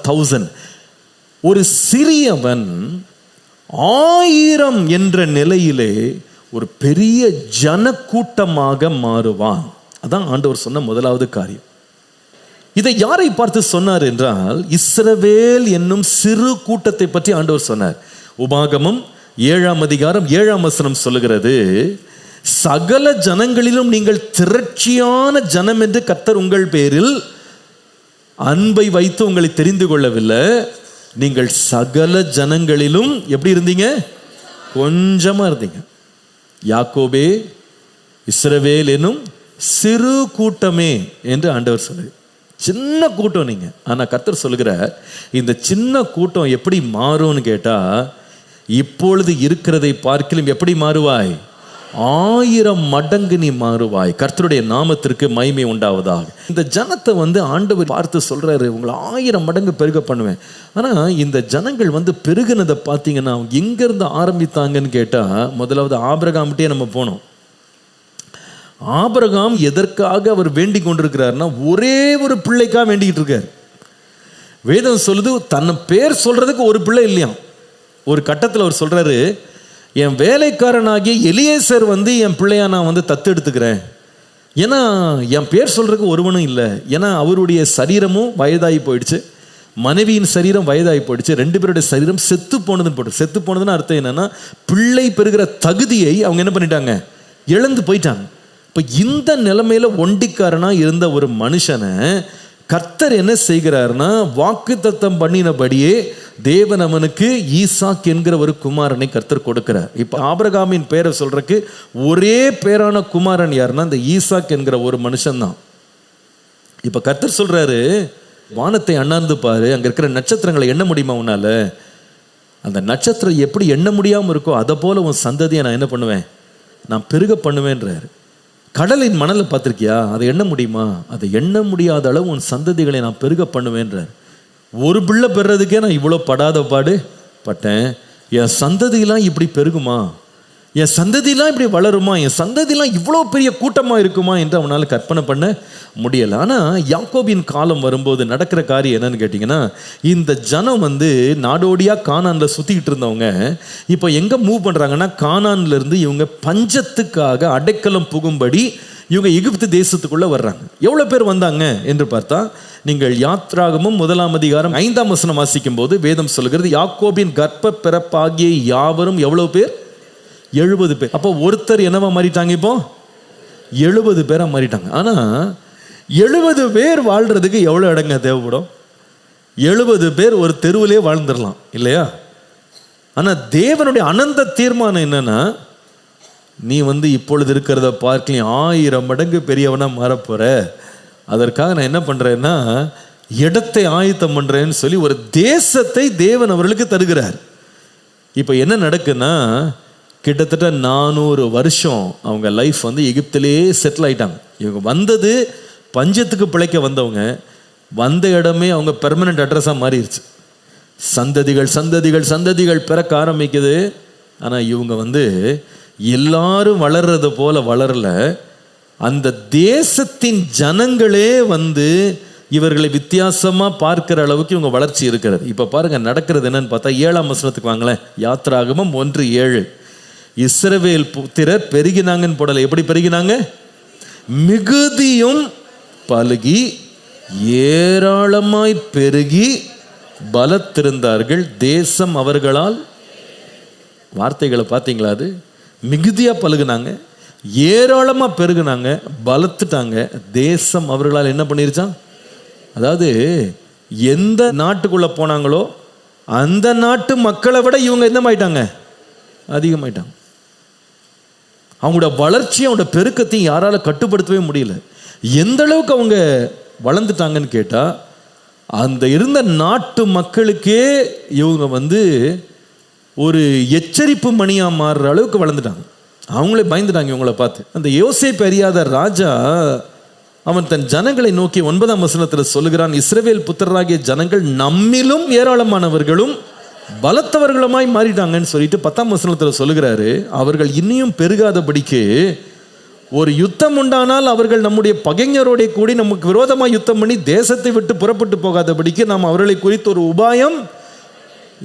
Thousand ஒரு சிறியவன் ஆயிரம் என்ற நிலையிலே ஒரு பெரிய ஜனக்கூட்டமாக மாறுவான். அதான் ஆண்டவர் சொன்ன முதலாவது காரியம். இதை யாரை பார்த்து சொன்னார் என்றால் இஸ்ரவேல் என்னும் சிறு கூட்டத்தை பற்றி ஆண்டவர் சொன்னார். உபாகமம் ஏழாம் அதிகாரம் ஏழாம் வசனம் சொல்லுகிறது சகல ஜனங்களிலும் நீங்கள் திரட்சியான ஜனம் என்று கத்தர் உங்கள் பேரில் அன்பை வைத்து உங்களை தெரிந்து கொள்ளவில்லை. நீங்கள் சகல ஜனங்களிலும் எப்படி இருந்தீங்க? கொஞ்சமா இருந்தீங்க. யாக்கோபே இஸ்ரவேல் எனும் சிறு கூட்டமே என்று ஆண்டவர் சொல்லு சின்ன கூட்டம் நீங்க. ஆனா கத்தர் சொல்லுகிற இந்த சின்ன கூட்டம் எப்படி மாறும்னு கேட்டா இப்பொழுது இருக்கிறதை பார்க்கிலும் எப்படி மாறுவாய்? ஆயிரம் மடங்கு நீ மாறுவாய். கர்த்தருடைய நாமத்திற்கு மகிமை உண்டாவதாக. இந்த ஜனத்தை வந்து ஆண்டவர் பார்த்து சொல்றாரு உங்களை ஆயிரம் மடங்கு பெருக பண்ணுவேன். ஆனா இந்த ஜனங்கள் வந்து பெருகினதை பார்த்தீங்கன்னா அவங்க ஆரம்பித்தாங்கன்னு கேட்டா முதலாவது ஆபிரகாம்கிட்டே நம்ம போனோம். ஆபரகாம் எதற்காக அவர் வேண்டிக் கொண்டிருக்கிறாருன்னா ஒரே ஒரு பிள்ளைக்காக வேண்டிக்கிட்டு இருக்கார். வேதம் சொல்லுது தன்னை பேர் சொல்றதுக்கு ஒரு பிள்ளை இல்லையாம். ஒரு கட்டத்தில் அவர் சொல்றாரு என் வேலைக்காரனாகிய எலியேசர் வந்து என் பிள்ளையா நான் வந்து தத்தெடுத்துக்கிறேன். ஏன்னா என் பேர் சொல்கிறதுக்கு ஒருவனும் இல்லை. ஏன்னா அவருடைய சரீரமும் வயதாகி போயிடுச்சு. மனைவியின் சரீரம் வயதாகி போயிடுச்சு. ரெண்டு பேருடைய சரீரம் செத்து போனதுன்னு போட்டு செத்து போனதுன்னு அர்த்தம் என்னன்னா பிள்ளை பெறுகிற தகுதியை அவங்க என்ன பண்ணிட்டாங்க? இழந்து போயிட்டாங்க. இப்போ இந்த நிலைமையில ஒண்டிக்காரனாக இருந்த ஒரு மனுஷனை கர்த்தர் என்ன செய்கிறார்னா வாக்கு தத்தம் பண்ணினபடியே தேவன் அவனுக்கு ஈசாக் என்கிற ஒரு குமாரனை கர்த்தர் கொடுக்கிறார். இப்போ ஆபரகாமின் பேரை சொல்றதுக்கு ஒரே பேரான குமாரன் யாருன்னா இந்த ஈசாக் என்கிற ஒரு மனுஷன்தான். இப்போ கர்த்தர் சொல்றாரு வானத்தை அண்ணாந்து பாரு அங்கே இருக்கிற நட்சத்திரங்களை எண்ண முடியுமா உன்னால? அந்த நட்சத்திரம் எப்படி எண்ண முடியாமல் இருக்கோ அதை போல உன் சந்ததியை நான் என்ன பண்ணுவேன்? நான் பெருக பண்ணுவேன்றாரு. கடலின் மணலை பார்த்துருக்கியா? அதை எண்ண முடியுமா? அதை எண்ண முடியாத அளவு உன் சந்ததிகளை நான் பெருக பண்ணுவேன்றார். ஒரு பிள்ளை பெறுறதுக்கே நான் இவ்வளோ படாத பாடு பட்டேன். என் சந்ததியெல்லாம் இப்படி பெருகுமா? என் சந்ததிலாம் இப்படி வளருமா? என் சந்ததிலாம் இவ்வளோ பெரிய கூட்டமாக இருக்குமா? என்று அவனால் கற்பனை பண்ண முடியலை. ஆனால் யாக்கோபின் காலம் வரும்போது நடக்கிற காரியம் என்னன்னு கேட்டிங்கன்னா இந்த ஜனம் வந்து நாடோடியாக கானானில் சுற்றிக்கிட்டு இருந்தவங்க இப்போ எங்கே மூவ் பண்ணுறாங்கன்னா கானான்லேருந்து இவங்க பஞ்சத்துக்காக அடைக்கலம் புகும்படி இவங்க எகிப்து தேசத்துக்குள்ளே வர்றாங்க. எவ்வளோ பேர் வந்தாங்க என்று பார்த்தா நீங்கள் யாத்ராகமும் முதலாம் அதிகாரம் ஐந்தாம் வசனம் வாசிக்கும் போது வேதம் சொல்கிறது யாக்கோபின் கர்ப்ப பிறப்பாகிய யாவரும் எவ்வளோ பேர்? எழுபது பேர். அப்போ ஒருத்தர் என்னவா மாறிட்டாங்க இப்போ? எழுபது பேராக மாறிட்டாங்க. ஆனால் எழுபது பேர் வாழ்கிறதுக்கு எவ்வளோ இடங்க தேவைப்படும்? எழுபது பேர் ஒரு தெருவிலே வாழ்ந்துடலாம் இல்லையா? ஆனால் தேவனுடைய அனந்த தீர்மானம் என்னன்னா நீ வந்து இப்பொழுது இருக்கிறத பார்க்கலையும் ஆயிரம் மடங்கு பெரியவனாக மாறப்போற. அதற்காக நான் என்ன பண்ணுறேன்னா இடத்தை ஆயத்தம் பண்ணுறேன்னு சொல்லி ஒரு தேசத்தை தேவன் அவர்களுக்கு தருகிறார். இப்போ என்ன நடக்குன்னா கிட்டத்தட்ட நானூறு வருஷம் அவங்க லைஃப் வந்து எகிப்திலே செட்டில் ஆயிட்டாங்க. இவங்க வந்தது பஞ்சத்துக்கு பிழைக்க வந்தவங்க. வந்த இடமே அவங்க பெர்மனெண்ட் அட்ரஸாக மாறிடுச்சு சந்ததிகள் சந்ததிகள் சந்ததிகள் பிறக்க ஆரம்பிக்குது. ஆனால் இவங்க வந்து எல்லாரும் வளர்றது போல வளரல. அந்த தேசத்தின் ஜனங்களே வந்து இவர்களை வித்தியாசமாக பார்க்கிற அளவுக்கு இவங்க வளர்ச்சி இருக்கிறது. இப்போ பாருங்கள் நடக்கிறது என்னன்னு பார்த்தா ஏழாம் வசனத்துக்கு வாங்களேன். யாத்ராகமம் ஒன்று ஏழு. இஸ்ரவேல் புத்திரர் பெருகினாங்கன்னு போடல. எப்படி பெருகினாங்க? மிகுதியும் பழுகி ஏராளமாய் பெருகி பலத்திருந்தார்கள். தேசம் அவர்களால். வார்த்தைகளை பார்த்தீங்களா அது? மிகுதியாக பழுகுனாங்க ஏராளமாக பெருகுனாங்க பலத்துட்டாங்க. தேசம் அவர்களால் என்ன பண்ணிருச்சான்? அதாவது எந்த நாட்டுக்குள்ளே போனாங்களோ அந்த நாட்டு மக்களை விட இவங்க என்ன ஆயிட்டாங்க அதிகமாயிட்டாங்க. அவங்களோட வளர்ச்சியை அவங்களோட பெருக்கத்தையும் யாரால கட்டுப்படுத்தவே முடியல. எந்த அளவுக்கு அவங்க வளர்ந்துட்டாங்கன்னு கேட்டால் அந்த இருந்த நாட்டு மக்களுக்கே இவங்க வந்து ஒரு எச்சரிப்பு மணியாக மாறுற அளவுக்கு வளர்ந்துட்டாங்க. அவங்களே பயந்துட்டாங்க இவங்கள பார்த்து. அந்த யோசை பெரியாத ராஜா அவன் தன் ஜனங்களை நோக்கி ஒன்பதாம் வசனத்தில் சொல்லுகிறான் இஸ்ரவேல் புத்தராகிய ஜனங்கள் நம்மிலும் ஏராளமானவர்களும் பலத்தவர்களமாய் மாறிட்டாங்கன்னு சொல்லிட்டு பத்தாம் வசனத்தில் சொல்லுகிறாரு. அவர்கள் இன்னியும் பெருகாதபடிக்கு ஒரு யுத்தம் உண்டானால் அவர்கள் நம்முடைய பகைஞரோடைய கூடி நமக்கு விரோதமாக யுத்தம் பண்ணி தேசத்தை விட்டு புறப்பட்டு போகாதபடிக்கு நாம் அவர்களை குறித்து ஒரு உபாயம்.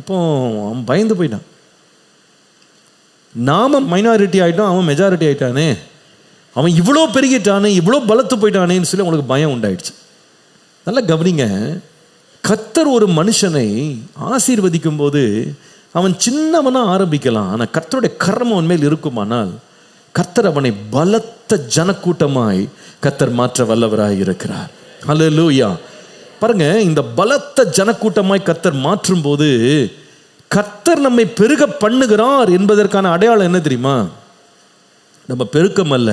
இப்போ அவன் பயந்து போயிட்டான். நாம மைனாரிட்டி ஆகிட்டோம் அவன் மெஜாரிட்டி ஆயிட்டானே. அவன் இவ்வளோ பெருகிட்டானே இவ்வளோ பலத்து போயிட்டானேன்னு சொல்லி அவனுக்கு பயம் உண்டாயிடுச்சு. நல்லா கவனிங்க கத்தர் ஒரு மனுஷனை ஆசீர்வதிக்கும் போது அவன் சின்னவனாக ஆரம்பிக்கலாம். ஆனால் கர்த்தருடைய கர்மம் அவன் மேல் இருக்குமானால் கர்த்தர் அவனை பலத்த ஜனக்கூட்டமாய் கர்த்தர் மாற்ற வல்லவராய் இருக்கிறார். ஹalleluya பாருங்க இந்த பலத்த ஜனக்கூட்டமாய் கர்த்தர் மாற்றும் போது கர்த்தர் நம்மை பெருக பண்ணுகிறார் என்பதற்கான அடையாளம் என்ன தெரியுமா? நம்ம பெருக்கம் அல்ல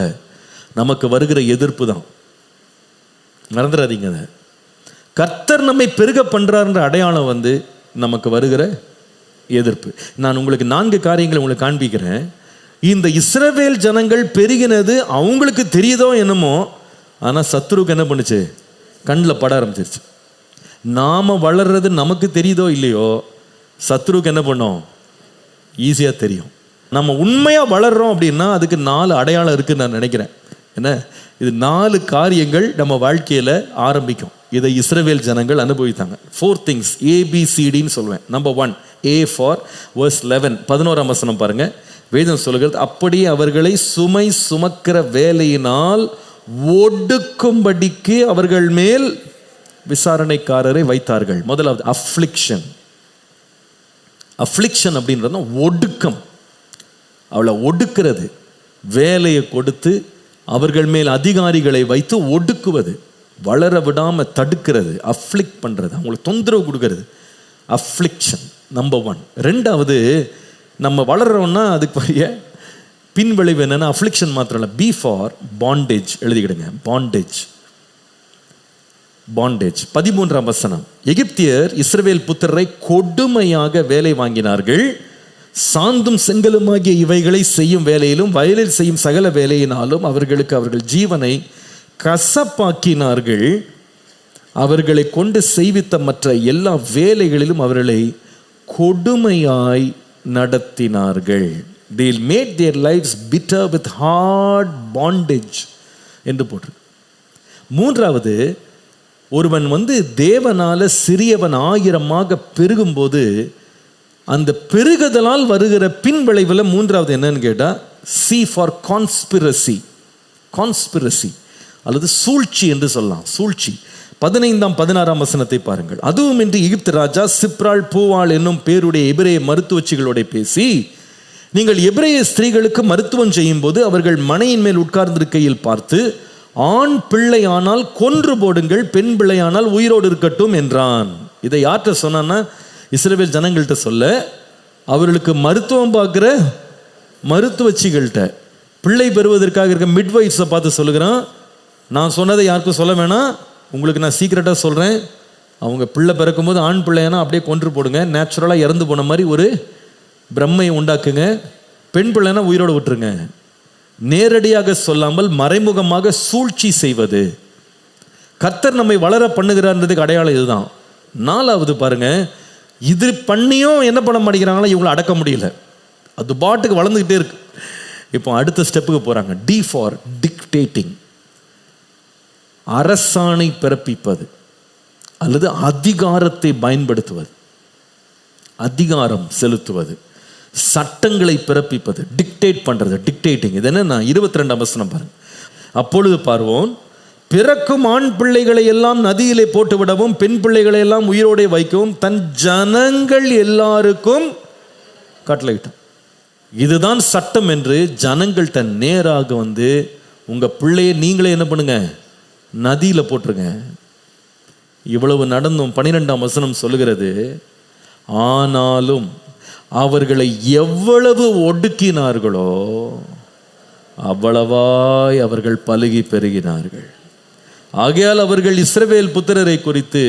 நமக்கு வருகிற எதிர்ப்பு தான். மறந்துடாதீங்க அதை. கர்த்தர் நம்மை பெருக பண்ணுறாருன்ற அடையாளம் வந்து நமக்கு வருகிற எதிர்ப்பு. நான் உங்களுக்கு நான்கு காரியங்களை உங்களுக்கு காண்பிக்கிறேன். இந்த இஸ்ரவேல் ஜனங்கள் பெருகினது அவங்களுக்கு தெரியுதோ என்னமோ ஆனால் சத்ருக்கு என்ன பண்ணுச்சு? கண்ணில் பட ஆரம்பிச்சிருச்சு. நாம் வளர்றது நமக்கு தெரியுதோ இல்லையோ சத்ருக்கு என்ன பண்ணோம்? ஈஸியாக தெரியும். நம்ம உண்மையாக வளர்றோம் அப்படின்னா அதுக்கு நாலு அடையாளம் இருக்குன்னு நான் நினைக்கிறேன். என்ன? இது நாலு காரியங்கள் நம்ம வாழ்க்கையில் ஆரம்பிக்கும். இதை இஸ்ரேவேல் ஜனங்கள் அனுபவித்தாங்க. ஃபோர் திங்ஸ் ஏபிசிடின்னு சொல்லுவேன் number one A for verse eleven பதினோராம் வசனம் பாருங்கள் வேதம் சொல்லுகிறது அப்படியே அவர்களை சுமை சுமக்கிற வேலையினால் ஒடுக்கும்படிக்கு அவர்கள் மேல் விசாரணைக்காரரை வைத்தார்கள். முதலாவது அஃப்ளிக்ஷன் அஃப்ளிக்ஷன் அப்படின்றது ஒடுக்கம். அவளை ஒடுக்கிறது. வேலையை கொடுத்து அவர்கள் மேல் அதிகாரிகளை வைத்து ஒடுக்குவது. வளர விடாம தடுக்கிறது அஃப்ளிக் பண்ணுறது அவங்களுக்கு தொந்தரவு கொடுக்கறது. அஃப்ளிக்ஷன் நம்பர் ஒன் ரெண்டாவது நம்ம வளர்கிறோம்னா அதுக்கு பெரிய பின்விளைவு என்னென்னா அஃப்ளிக்ஷன் மாத்திரம் இல்லை பி ஃபார் பாண்டேஜ் எழுதிக்கிடுங்க. பாண்டேஜ் பாண்டேஜ் பதிமூன்றாம் வசனம். எகிப்தியர் இஸ்ரவேல் புத்திரரை கொடுமையாக வேலை வாங்கினார்கள். சாந்தும் செங்கலுமாகிய இவைகளை செய்யும் வேலையிலும் வயலில் செய்யும் சகல வேலையினாலும் அவர்களுக்கு அவர்கள் ஜீவனை கசப்பாக்கினார்கள். அவர்களை கொண்டு செய்வித்த மற்ற எல்லா வேலைகளிலும் அவர்களை கொடுமையாய் நடத்தினார்கள். They made their lives bitter with hard bondage என்று போட்டிருக்கு. மூன்றாவது ஒருவன் வந்து தேவனால சிறியவன் ஆயிரமாக பெருகும்போது அந்த பெருகுதலால் வருகிற பின் விளைவில் மூன்றாவது என்னன்னு கேட்டால் சி ஃபார் கான்ஸ்பிரசி கான்ஸ்பிரசி அல்லது சூழ்ச்சி என்று சொல்லலாம். சூழ்ச்சி. பதினைந்தாம் பதினாறாம் வசனத்தை பாருங்கள். அதுவும் இன்று எகிப்து ராஜா சிப்ராள் பூவாள் என்னும் பேருடைய எபிரேய மருத்துவச்சிகளோட பேசி நீங்கள் எபிரேய ஸ்திரீகளுக்கு மருத்துவம் செய்யும் போது அவர்கள் மனையின் மேல் உட்கார்ந்திருக்கையில் பார்த்து ஆண் பிள்ளையானால் கொன்று போடுங்கள் பெண் பிள்ளையானால் உயிரோடு இருக்கட்டும் என்றான். இதை யார்கிட்ட சொன்னான்னா இஸ்ரவேல் ஜனங்கள்கிட்ட சொல்ல அவர்களுக்கு மருத்துவம் பார்க்குற மருத்துவச்சிகள்கிட்ட பிள்ளை பெறுவதற்காக இருக்க மிட்வைஃப்ஸை பார்த்து சொல்லுகிறான் நான் சொன்னதை யாருக்கும் சொல்ல வேணாம். உங்களுக்கு நான் சீக்கிரட்டாக சொல்கிறேன் அவங்க பிள்ளை பிறக்கும்போது ஆண் பிள்ளையானா அப்படியே கொன்று போடுங்க. நேச்சுரலாக இறந்து போன மாதிரி ஒரு பிரம்மையை உண்டாக்குங்க. பெண் பிள்ளைனா உயிரோடு விட்டுருங்க. நேரடியாக சொல்லாமல் மறைமுகமாக சூழ்ச்சி செய்வது. கத்தர் நம்மை வளர பண்ணுகிறார்ன்றதுக்கு அடையாளம் இதுதான். நாலாவது பாருங்க இது பண்ணியும் என்ன பண்ண மாட்டேங்கிறாங்களா? இவங்களை அடக்க முடியல. அது பாட்டுக்கு வளர்ந்துக்கிட்டே இருக்கு. இப்போ அடுத்த ஸ்டெப்புக்கு போகிறாங்க டி ஃபார் டிக்டேட்டிங் அரசாணை பிறப்பிப்பது அல்லது அதிகாரத்தை பயன்படுத்துவது அதிகாரம் செலுத்துவது சட்டங்களை பிறப்பிப்பது டிக்டேட் பண்றது டிக்டேட்டிங் இது என்ன? இருபத்தி ரெண்டாம் வசனம் பாருங்க. அப்பொழுது பார்வோன் பிறக்கும் ஆண் பிள்ளைகளை எல்லாம் நதியிலே போட்டு விடவும் பெண் பிள்ளைகளை எல்லாம் உயிரோடே வைக்கவும் தன் ஜனங்கள் எல்லாருக்கும் கட்டளையிட்டான். இதுதான் சட்டம் என்று ஜனங்கள்கிட்ட நேராக வந்து உங்க பிள்ளையை நீங்களே என்ன பண்ணுங்க? நதியில் போட்டுருங்க. இவ்வளவு நடந்தும் பனிரெண்டாம் வசனம் சொல்லுகிறது ஆனாலும் அவர்களை எவ்வளவு ஒடுக்கினார்களோ அவ்வளவாய் அவர்கள் பழுகி பெருகினார்கள். ஆகையால் அவர்கள் இஸ்ரவேல் புத்திரரை குறித்து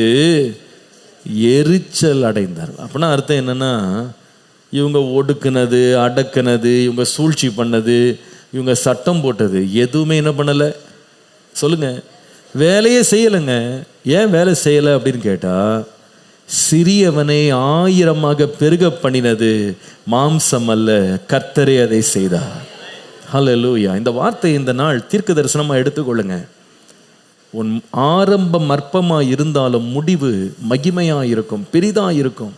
எரிச்சல் அடைந்தார்கள். அப்படின்னா அர்த்தம் என்னன்னா இவங்க ஒடுக்குனது அடக்குனது இவங்க சூழ்ச்சி பண்ணது இவங்க சட்டம் போட்டது எதுவுமே என்ன பண்ணலை? சொல்லுங்கள் வேலையே செய்யலைங்க. ஏன் வேலை செய்யலை அப்படின்னு கேட்டால் சிறியவனை ஆயிரமாக பெருக பண்ணினது மாம்சம் அல்ல கர்த்தரே அதை செய்தார். ஹalleluya இந்த வார்த்தை இந்த நாள் தீர்க்க தரிசனமாக எடுத்துக்கொள்ளுங்க. உன் ஆரம்பம் அற்பமாக இருந்தாலும் முடிவு மகிமையாக இருக்கும் பெரிதாக இருக்கும்.